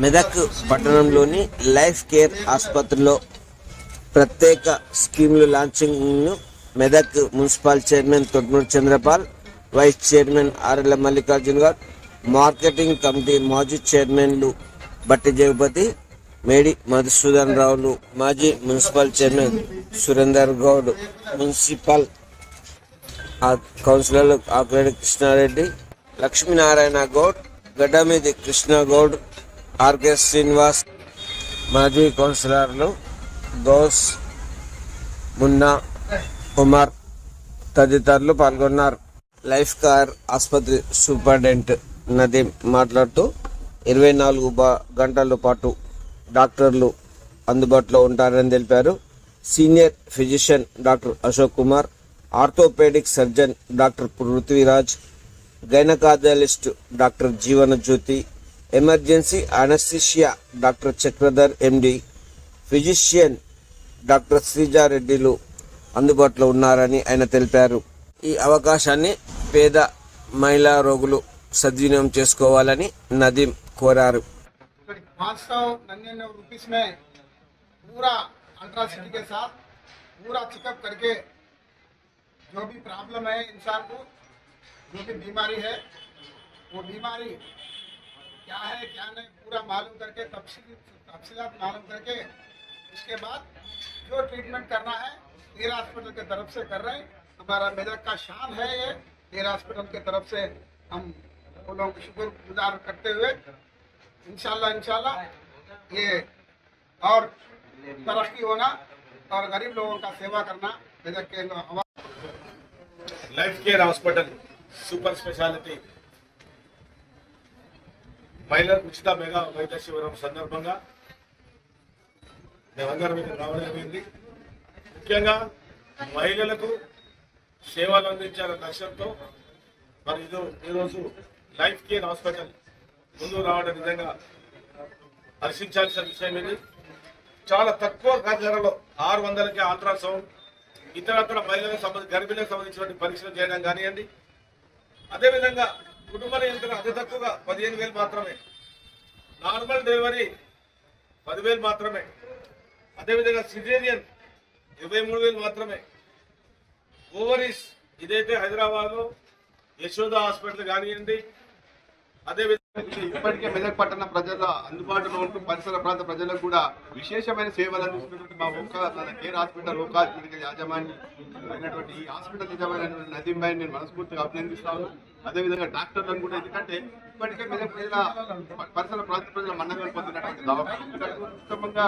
మెదక్ పట్టణంలోని life care ఆసుపత్రిలో ప్రత్యేక స్కీమ్లు లాంచింగ్ను Medak municipal chairman Thotnuru Chandrapal vice chairman RL Mallikarjun Goud marketing committee మాజీ చైర్మన్లు బట్టి జగపతి మేడి మధుసూదన్ రావులు మాజీ municipal chairman Surender Goud municipal కౌన్సిలర్లు ఆకురెడ్డి కృష్ణారెడ్డి లక్ష్మీనారాయణ గౌడ్ గడ్డమీది కృష్ణ గౌడ్ ఆర్కే శ్రీనివాస్ మాజీ కౌన్సిలర్లు దోస్ మున్నా కుమార్ తదితరులు పాల్గొన్నారు. లైఫ్ కార్ ఆసుపత్రి సూపరింటెండెంట్ నదీం మాట్లాడుతూ ఇరవై నాలుగు గంటల పాటు డాక్టర్లు అందుబాటులో ఉంటారని తెలిపారు. Senior physician doctor Ashok Kumar orthopaedic surgeon doctor Prithviraj gynaecologist doctor Jeevana Jyothi emergency anaesthesia doctor Chakradhar MD physician doctor శ్రీజారెడ్డిలు అందుబాటులో ఉన్నారని ఆయన తెలిపారు ఈ అవకాశాన్ని పేద మహిళా రోగులు సద్వినియోగం చేసుకోవాలని నదీం కోరారు पाँच सौ नन्यानवे रुपीस में पूरा अल्ट्रासिटी के साथ पूरा चेकअप करके जो भी प्रॉब्लम है इंसान को जो भी बीमारी है वो बीमारी क्या है, क्या नहीं, पूरा मालूम करके तफसीत मालूम करके उसके बाद जो ट्रीटमेंट करना है नीर हॉस्पिटल के तरफ़ से कर रहे हैं। हमारा मेदक का शान है ये नीर हॉस्पिटल के तरफ़ से हम लोगों का शुक्र गुजार करते हुए इनशाला इनशाला ये और तरक्की होना और गरीब लोगों का सेवा करना मेदक के life care hospital super speciality మహిళలకు ఉచిత మెగా వైద్య శిబిరం సందర్భంగా మేమందరం ఇక్కడ రావడం ముఖ్యంగా మహిళలకు సేవలు అందించాలన్న లక్ష్యంతో మరి ఇది ఈరోజు లైఫ్ కేర్ హాస్పిటల్ ముందు రావడం నిజంగా హర్షించాల్సిన విషయం ఇది. చాలా తక్కువ ధరలో ఆరు వందలకి అల్ట్రాసౌండ్ ఇతరత్ర మహిళలకు సంబంధించి గర్భిణులకు సంబంధించినటువంటి పరీక్షలు చేయడం కానివ్వండి. అదేవిధంగా కుటుంబ నియంత్రణ అతి తక్కువగా పదిహేను వేలు మాత్రమే. నార్మల్ డెలివరీ పదివేలు మాత్రమే. అదేవిధంగా సిజేరియన్ ఇరవై మూడు వేలు మాత్రమే. ఓవరీస్ ఇదైతే హైదరాబాద్లో యశోద హాస్పిటల్ కానివ్వండి. అదేవిధంగా ఇప్పటికే మెదక్ పట్టణ ప్రజల అందుబాటులో ఉంటూ పరిసర ప్రాంత ప్రజలకు కూడా విశేషమైన సేవలు అందిస్తున్నటువంటి మా ఒక్క కేర్ హాస్పిటల్ ఒక హాస్పిటల్ యాజమాన్యం అయినటువంటి ఈ హాస్పిటల్ యజమాని నదీం భాయ్ నేను మనస్ఫూర్తిగా అభినందిస్తాను. అదేవిధంగా డాక్టర్లను కూడా ఎందుకంటే ఇప్పటికే మెదక్ ప్రజల పరిసర ప్రాంత ప్రజల మన్నగలు పొందినటువంటి దవాఖాన. ఉత్తమంగా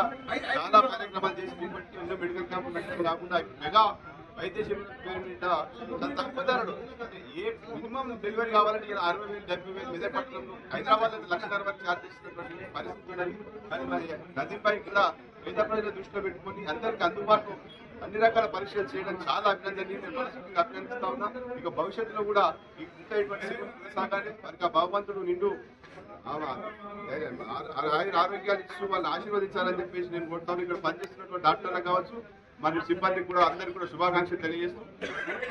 చాలా కార్యక్రమాలు చేసి ఎన్నో మెడికల్ క్యాంపులు పెట్టడం కాకుండా మెగా వైద్య శిబిరం పేరు మీద చాలా తక్కువ ధరలు? ఏ మినిమం డెలివరీ కావాలంటే ఇలా అరవై వేలు డెబ్బై వేలు మీద పట్టణంలో హైదరాబాద్ అయితే లక్ష ధర వరకు ఛార్జ్ చేసినటువంటి పరిస్థితి ఉన్నది కానీ మరి నదీపై కూడా పేద ప్రజల దృష్టిలో పెట్టుకొని అందరికీ అందుబాటులో అన్ని రకాల పరీక్షలు చేయడం చాలా అభినందనీయం. నేను మనస్ఫూర్తిగా అభినందిస్తా ఉన్నా. ఇక భవిష్యత్తులో కూడా ఇంకా ఇటువంటి భగవంతుడు నిండు ఆ- ఆరోగ్యాలు ఇస్తూ వాళ్ళని ఆశీర్వదించాలని చెప్పేసి నేను కొడతాను ఇక్కడ పనిచేస్తున్నటువంటి డాక్టర్లకు కావచ్చు మరియు సిబ్బందికి కూడా అందరికీ కూడా శుభాకాంక్షలు తెలియజేస్తూ